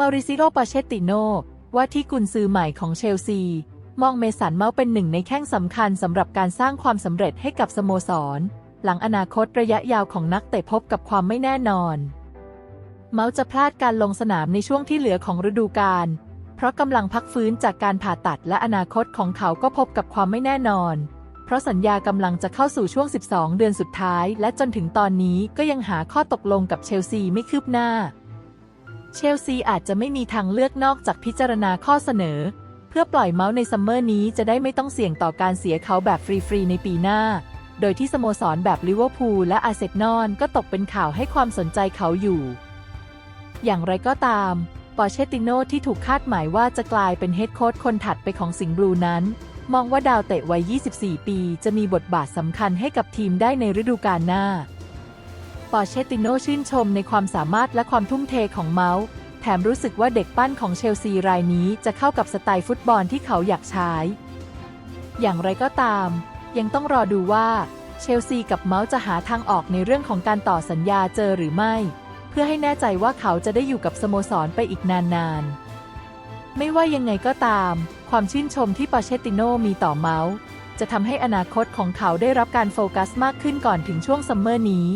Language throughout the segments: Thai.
มาริซิโอปาเชตติโนว่าที่กุนซือใหม่ของเชลซี มองเมสันเมาส์เป็นหนึ่งในแข้งสำคัญสำหรับการสร้างความสำเร็จให้กับสโมสร หลังอนาคตระยะยาวของนักเตะพบกับความไม่แน่นอน เมาส์จะพลาดการลงสนามในช่วงที่เหลือของฤดูกาลเพราะกำลังพักฟื้นจากการผ่าตัดและอนาคตของเขาก็พบกับความไม่แน่นอน เพราะสัญญากำลังจะเข้าสู่ช่วง 12 เดือนสุดท้าย และจนถึงตอนนี้ก็ยังหาข้อตกลงกับเชลซีไม่คืบหน้า เชลซีอาจจะไม่มีทางเลือกนอกจากพิจารณาข้อเสนอ เพื่อปล่อยเมาส์ในซัมเมอร์นี้จะได้ไม่ต้องเสี่ยงต่อการเสียเขาแบบฟรี ๆ ในปีหน้า โดยที่สโมสรแบบลิเวอร์พูลและอาร์เซนอลก็ตกเป็นข่าวให้ความสนใจเขาอยู่ อย่างไรก็ตามปอร์เชติโนที่ถูกคาดหมายว่าจะกลายเป็นเฮดโค้ชคนถัดไปของสิงห์บลูนั้น มองว่าดาวเตะวัย 24 ปี จะมีบทบาทสำคัญให้กับทีมได้ในฤดูกาลหน้า เชติโนชื่นชมในความสามารถและความทุ่มเทของเมาส์ แถมรู้สึกว่าเด็กปั้นของเชลซีรายนี้จะเข้ากับสไตล์ฟุตบอลที่เขาอยากใช้ อย่างไรก็ตาม ยังต้องรอดูว่าเชลซีกับเมาส์จะหาทางออกในเรื่องของการต่อสัญญาเจอหรือไม่ เพื่อให้แน่ใจว่าเขาจะได้อยู่กับสโมสรไปอีกนานๆ ไม่ว่ายังไงก็ตาม ความชื่นชมที่ปาเชติโนมีต่อเมาส์จะทำให้อนาคตของเขาได้รับการโฟกัสมากขึ้นก่อนถึงช่วงซัมเมอร์นี้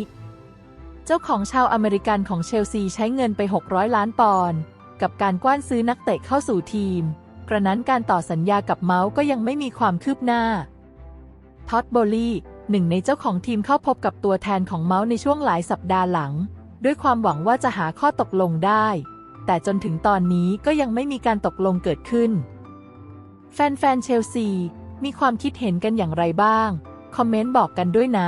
จ้าของชาวอเมริกันของเชลซีใช้เงินไป 600 ล้านปอนด์กับการกว้านซื้อนักเตะเข้าสู่ทีม กระนั้นการต่อสัญญากับเมาส์ก็ยังไม่มีความคืบหน้า ท็อดโบลี่หนึ่งในเจ้าของทีมเข้าพบกับตัวแทนของเมาส์ในช่วงหลายสัปดาห์หลัง ด้วยความหวังว่าจะหาข้อตกลงได้ แต่จนถึงตอนนี้ก็ยังไม่มีการตกลงเกิดขึ้น แฟนๆเชลซีมีความคิดเห็นกันอย่างไรบ้าง คอมเมนต์บอกกันด้วยนะ